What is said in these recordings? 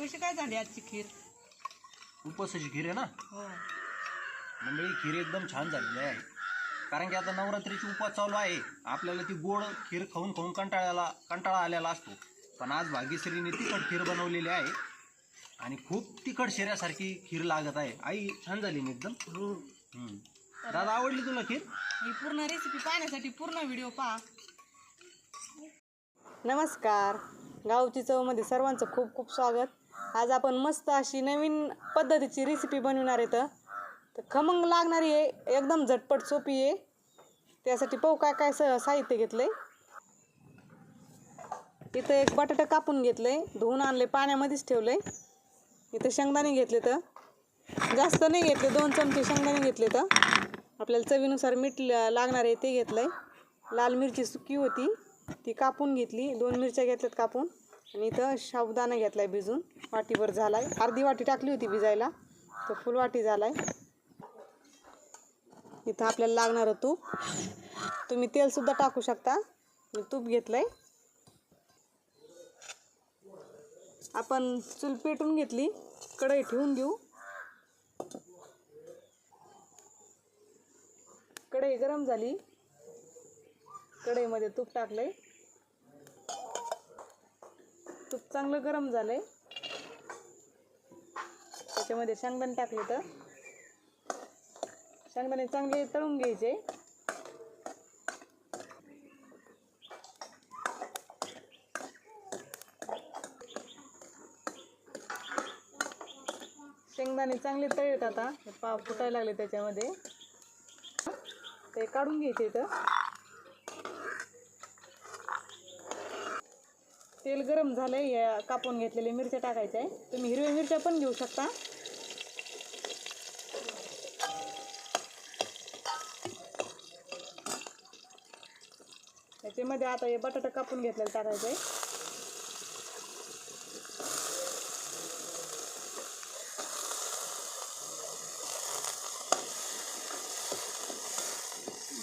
कशी काय झाली आजची खीर? उपवासाची खीर आहे ना? हो. मंडळी खीर एकदम छान झालेली आहे. कारण की आता नवरात्रीची उपवास चालू आहे. आपल्याला ती गोड खीर खाऊन खाऊन कंटाळ्याला कंटाळा आलेला असतो. पण आज भाग्यश्रीने तिखट खीर बनवलेली आहे. आणि खूप तिखट शिऱ्यासारखी खीर लागत आहे. आई छान झाली ना एकदम. हम्म. दादा आवडली तुला खीर? ही पूर्ण रेसिपी पाहण्यासाठी पूर्ण व्हिडिओ पहा. नमस्कार. गावची चवमध्ये सर्वांचं खूप खूप स्वागत. आज आपण मस्त अशी नवीन पद्धतीची रेसिपी बनवणार आहे तर खमंग लागणारी आहे एकदम झटपट सोपी आहे. त्यासाठी पाहू काय काय स साहित्य घेतलं आहे इथं एक बटाटा कापून घेतलं आहे धुवून आणले पाण्यामध्येच ठेवलं आहे इथं शेंगदाणे घेतले तर जास्त नाही घेतले दोन चमचे शेंगदाणे घेतले तर आपल्याला चवीनुसार मीठ लागणार आहे ते घेतलं आहे लाल मिरची सुकी होती ती कापून घेतली. दोन मिरच्या घेतल्यात कापून. आणि इथं साबुदाणा घेतला आहे भिजून. वाटीभर झाला आहे अर्धी वाटी टाकली होती भिजायला. तर फुल वाटी झाला आहे इथं आपल्याला लागणारं तूप. तुम्ही तेलसुद्धा टाकू शकता. मी तूप घेतलं आहे आपण चूल पेटून घेतली. कढई ठेवून घेऊ कढई गरम झाली. कढईमध्ये तूप टाकलं आहे तूप चांगलं गरम झालंय. त्याच्यामध्ये शेंगदाणे टाकले तर. शेंगदाणे चांगले तळून घ्यायचे. शेंगदाणे चांगले तळेत आता. पाव फुटायला लागले त्याच्यामध्ये. ते काढून घ्यायचे इथं. तेल गरम झालंय या कापून घेतलेल्या मिरच्या टाकायच्या आहे तुम्ही हिरव्या मिरच्या पण घेऊ शकता. त्याच्यामध्ये आता हे बटाटा कापून घेतलेलं टाकायचं आहे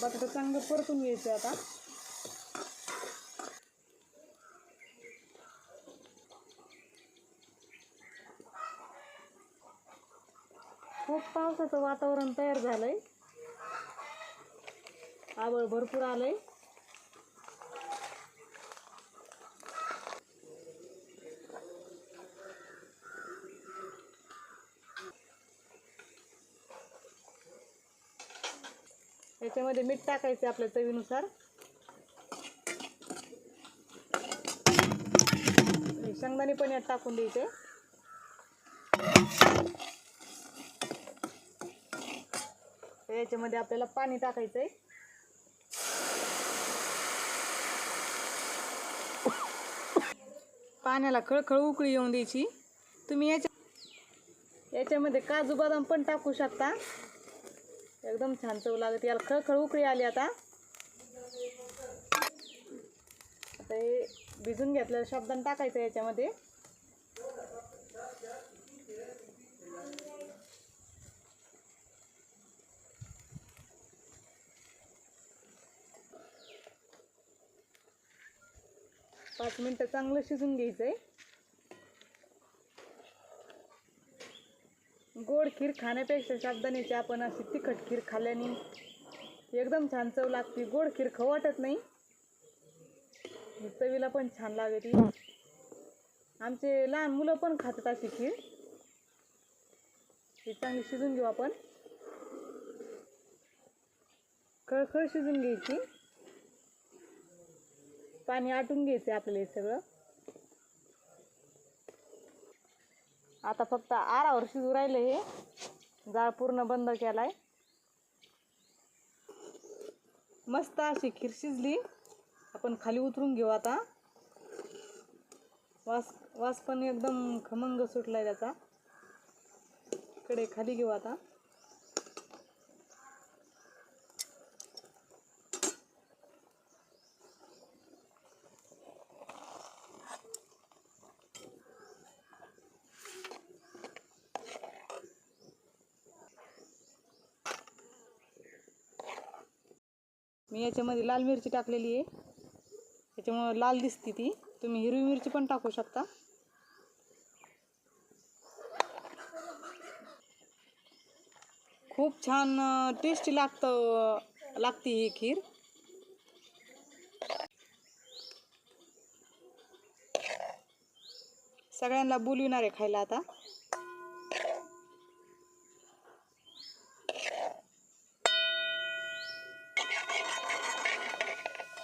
बटाटा चांगलं परतून घ्यायचं आता. खूप पावसाचं वातावरण तयार झालंय. आबळ भरपूर आलंय. याच्यामध्ये मीठ टाकायचं आपल्या चवीनुसार. शेंगदाणे पण यात टाकून द्यायचे तर याच्यामध्ये आपल्याला पाणी टाकायचं आहे पाण्याला खळखळ उकळी येऊन द्यायची. तुम्ही याच्या याच्यामध्ये काजू बदाम पण टाकू शकता. एकदम छान चव लागत याला खळखळ उकळी आली आता. आता हे भिजून घेतलेलं शब्दान टाकायचं याच्यामध्ये. पाच मिनटं चांगलं शिजून घ्यायचं आहे गोड खीर खाण्यापेक्षा साबदाण्याची आपण अशी तिखट खीर खाल्ल्याने एकदम छान चव लागते. गोड खीर खाऊ वाटत नाही. चवीला पण छान लागते आमचे लहान मुलं पण खातात अशी खीर. ही चांगली शिजून घेऊ आपण. खळखळ शिजून घ्यायची. पाणी आटून घ्यायचं आपल्याला हे सगळं. आता फक्त आरावर शिजू राहिलं हे. जाळ पूर्ण बंद केलाय. मस्त अशी खीर शिजली. आपण खाली उतरून घेऊ आता. वास वास पण एकदम खमंग सुटलाय त्याचा. कडे खाली घेऊ आता. मी याच्यामध्ये लाल मिरची टाकलेली आहे. त्याच्यामुळं लाल दिसते ती. तुम्ही हिरवी मिरची पण टाकू शकता. खूप छान टेस्टी लागतं लागते ही खीर. सगळ्यांना बोलविणार आहे खायला आता.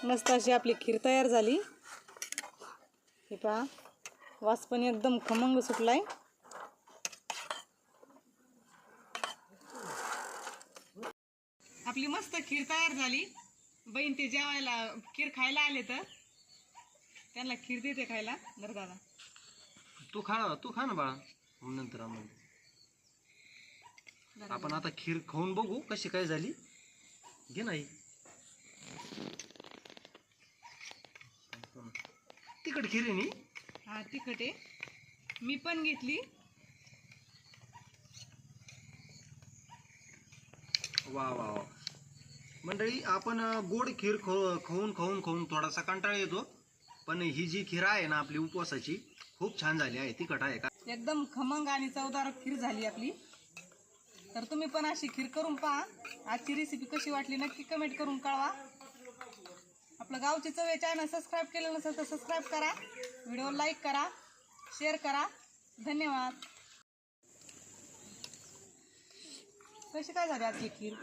मस्त अशी आपली खीर तयार झाली. हे पहा वास पण एकदम खमंग सुटलाय. आपली मस्त खीर तयार झाली. बहीण ते जेवायला खीर खायला आले तर. त्यांना खीर देते खायला. बरं दादा. तू खा तू खा ना बाळा. नंतर आपण आता खीर खाऊन बघू कशी काय झाली. घे नाही तिकट खीर आहे नी? हा तिखट आहे. मी पण घेतली. वा वा वा. मंडळी आपण गोड खीर खो खाऊन खाऊन खाऊन थोडासा कंटाळा येतो. पण ही जी खीर आहे ना आपली उपवासाची खूप छान झाली आहे. तिखट आहे का? एकदम खमंग आणि चवदार खीर झाली आपली. तर तुम्ही पण अशी खीर करून पहा. आजची रेसिपी कशी वाटली नक्की कमेंट करून कळवा. आपलं गावची चवे चॅनल सबस्क्राईब केलं नसेल तर सबस्क्राईब करा. व्हिडिओ लाईक करा शेअर करा. धन्यवाद. कशी काय झाली आजची खीर